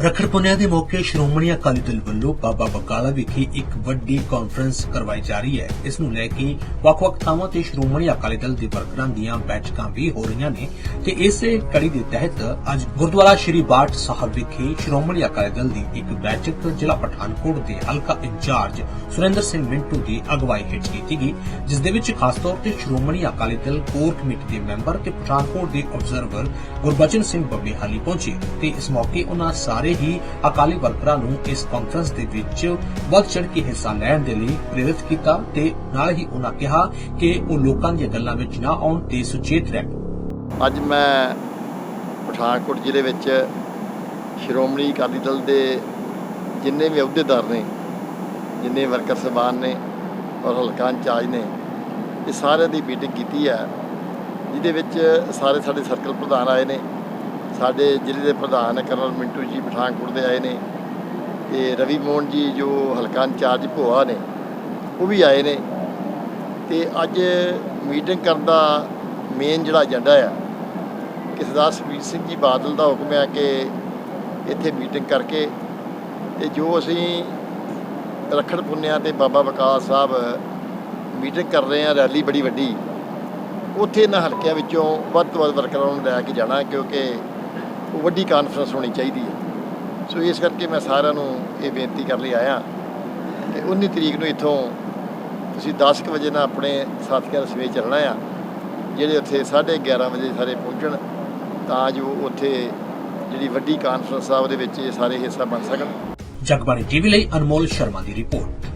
ਰੱਖੜ ਪੁੰਨਿਆ ਦੇ ਮੌਕੇ ਸ਼੍ਰੋਮਣੀ ਅਕਾਲੀ ਦਲ ਵੱਲੋਂ ਬਾਬਾ ਬਕਾਲਾ ਵਿਖੇ ਇੱਕ ਵੱਡੀ ਕਾਨਫਰੰਸ ਕਰਵਾਈ ਜਾ ਰਹੀ ਹੈ। ਇਸ ਨੂੰ ਲੈ ਕੇ ਵੱਖ-ਵੱਖ ਥਾਵਾਂ ਤੇ ਸ਼੍ਰੋਮਣੀ ਅਕਾਲੀ ਦਲ ਦੇ ਵਰਕਰਾਂ ਦੀਆਂ ਬੈਠਕਾਂ ਵੀ ਹੋ ਰਹੀਆਂ ਨੇ ਤੇ ਇਸੇ ਕੜੀ ਦੇ ਤਹਿਤ ਅੱਜ ਗੁਰਦੁਆਰਾ ਸ਼੍ਰੀ ਬਾਟ ਸਾਹਿਬ ਵਿਖੇ ਸ਼੍ਰੋਮਣੀ ਅਕਾਲੀ ਦਲ ਦੀ ਇੱਕ ਬੈਠਕ ਜ਼ਿਲ੍ਹਾ ਪਠਾਨਕੋਟ ਦੇ ਹਲਕਾ ਇੰਚਾਰਜ ਸੁਰਿੰਦਰ ਸਿੰਘ ਮਿੰਟੂ ਦੀ ਅਗਵਾਈ ਹੇਠ ਕੀਤੀ ਗਈ, ਜਿਸ ਦੇ ਵਿੱਚ ਖਾਸ ਤੌਰ ਤੇ ਸ਼੍ਰੋਮਣੀ ਅਕਾਲੀ ਦਲ ਕੋਰ ਕਮੇਟੀ ਦੇ ਮੈਂਬਰ ਤੇ ਪਠਾਨਕੋਟ ਦੇ ਆਬਜ਼ਰਵਰ ਗੁਰਬਚਨ ਸਿੰਘ ਬੱਬੇ ਪਹੁੰਚੇ ਤੇ ਇਸ ਮੌਕੇ ਉਹਨਾਂ ਸਾਰੇ ਹੀ ਅਕਾਲੀ ਵਰਕਰਾਂ ਨੂੰ ਇਸ ਕਾਨਫਰੰਸ ਦੇ ਵਿੱਚ ਵੱਧ ਚੜ ਕੇ ਹਿੱਸਾ ਲੈਣ ਦੇ ਲਈ ਪ੍ਰੇਰਿਤ ਕੀਤਾ ਤੇ ਨਾਲ ਹੀ ਉਹਨਾਂ ਕਿਹਾ ਕਿ ਉਹ ਲੋਕਾਂ ਦੀਆਂ ਗੱਲਾਂ ਵਿੱਚ ਨਾ ਆਉਣ ਤੇ ਸੁਚੇਤ ਰਹਿਣ। ਅੱਜ ਮੈਂ ਪਠਾਨਕੋਟ ਜ਼ਿਲ੍ਹੇ ਵਿੱਚ ਸ਼੍ਰੋਮਣੀ ਅਕਾਲੀ ਦਲ ਦੇ ਜਿੰਨੇ ਵੀ ਅਹੁਦੇਦਾਰ ਨੇ, ਜਿੰਨੇ ਵਰਕਰ ਸਹਿਬਾਨ ਨੇ ਔਰ ਹਲਕਾ ਇੰਚਾਰਜ ਨੇ, ਇਹ ਸਾਰਿਆਂ ਦੀ ਮੀਟਿੰਗ ਕੀਤੀ ਹੈ, ਜਿਹਦੇ ਵਿੱਚ ਸਾਰੇ ਸਾਡੇ ਸਰਕਲ ਪ੍ਰਧਾਨ ਆਏ ਨੇ ਸਾਡੇ ਜ਼ਿਲ੍ਹੇ ਦੇ ਪ੍ਰਧਾਨ ਕਰਨਲ ਮਿੰਟੂ ਜੀ ਪਠਾਨਕੋਟ ਦੇ ਆਏ ਨੇ ਤੇ ਰਵੀ ਮੋਹਨ ਜੀ ਜੋ ਹਲਕਾ ਇੰਚਾਰਜ ਭੋਆ ਨੇ, ਉਹ ਵੀ ਆਏ ਨੇ ਤੇ ਅੱਜ ਮੀਟਿੰਗ ਕਰਨ ਦਾ ਮੇਨ ਜਿਹੜਾ ਏਜੰਡਾ ਆ, ਕਿ ਸਰਦਾਰ ਸੁਖਬੀਰ ਸਿੰਘ ਜੀ ਬਾਦਲ ਦਾ ਹੁਕਮ ਹੈ ਕਿ ਇੱਥੇ ਮੀਟਿੰਗ ਕਰਕੇ ਤੇ ਜੋ ਅਸੀਂ ਰੱਖੜ ਪੁੰਨਿਆ ਤੇ ਬਾਬਾ ਬਕਾਲ ਸਾਹਿਬ ਮੀਟਿੰਗ ਕਰ ਰਹੇ ਆ, ਰੈਲੀ ਬੜੀ ਵੱਡੀ, ਉੱਥੇ ਇਹਨਾਂ ਹਲਕਿਆਂ ਵਿੱਚੋਂ ਵੱਧ ਤੋਂ ਵੱਧ ਵਰਕਰਾਂ ਨੂੰ ਲੈ ਕੇ ਜਾਣਾ, ਕਿਉਂਕਿ ਉਹ ਵੱਡੀ ਕਾਨਫਰੰਸ ਹੋਣੀ ਚਾਹੀਦੀ ਹੈ। ਸੋ ਇਸ ਕਰਕੇ ਮੈਂ ਸਾਰਿਆਂ ਨੂੰ ਇਹ ਬੇਨਤੀ ਕਰਨ ਲਈ ਆਇਆ ਕਿ 19 ਤਰੀਕ ਨੂੰ ਇੱਥੋਂ ਤੁਸੀਂ 10 ਕੁ ਵਜੇ ਨਾਲ ਆਪਣੇ ਸਾਥੀਆਂ ਦੇ ਸਮੇਤ ਚੱਲਣਾ ਆ, ਜਿਹੜੇ ਉੱਥੇ 11:30 ਵਜੇ ਸਾਰੇ ਪਹੁੰਚਣ, ਤਾਂ ਜੋ ਉੱਥੇ ਜਿਹੜੀ ਵੱਡੀ ਕਾਨਫਰੰਸ ਆ, ਉਹਦੇ ਵਿੱਚ ਇਹ ਸਾਰੇ ਹਿੱਸਾ ਬਣ ਸਕਣ। ਜਗਬਾਣੀ ਟੀਵੀ ਲਈ ਅਨਮੋਲ ਸ਼ਰਮਾ ਦੀ ਰਿਪੋਰਟ।